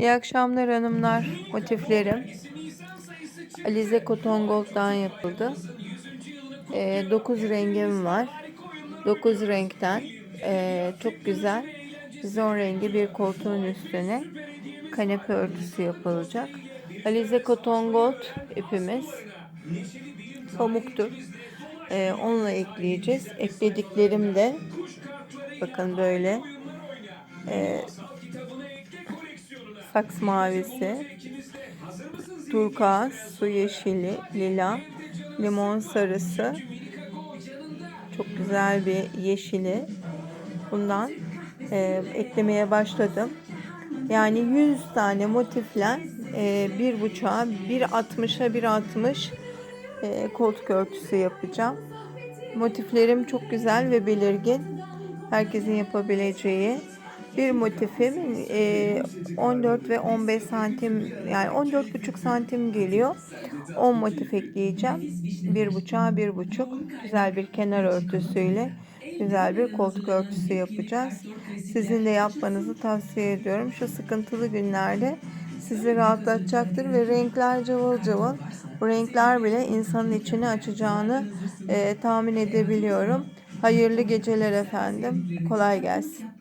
İyi akşamlar hanımlar. Motiflerim Alize Cotton Gold'dan yapıldı. 9 rengim var. 9 renkten eee, çok güzel bizon rengi bir koltuğun üstüne kanepe örtüsü yapılacak. Alize Cotton Gold ipimiz pamuktur. Eee, onunla ekleyeceğiz. Eklediklerim de bakın böyle eee saks mavisi, turkuaz, su yeşili, lila, limon sarısı, çok güzel bir yeşili. Bundan e, eklemeye başladım. Yani 100 tane motifle e, bir buçuğa, bir 60'a bir 60 e, koltuk örtüsü yapacağım. Motiflerim çok güzel ve belirgin. Herkesin yapabileceği. Bir motifim e, 14 ve 15 santim yani 14,5 santim geliyor. 10 motif ekleyeceğim. Bir buçuğa bir buçuk güzel bir kenar örtüsüyle güzel bir koltuk örtüsü yapacağız. Sizin de yapmanızı tavsiye ediyorum. Şu sıkıntılı günlerde sizi rahatlatacaktır ve renkler cıvıl cıvıl. Bu renkler bile insanın içini açacağını e, tahmin edebiliyorum. Hayırlı geceler efendim. Kolay gelsin.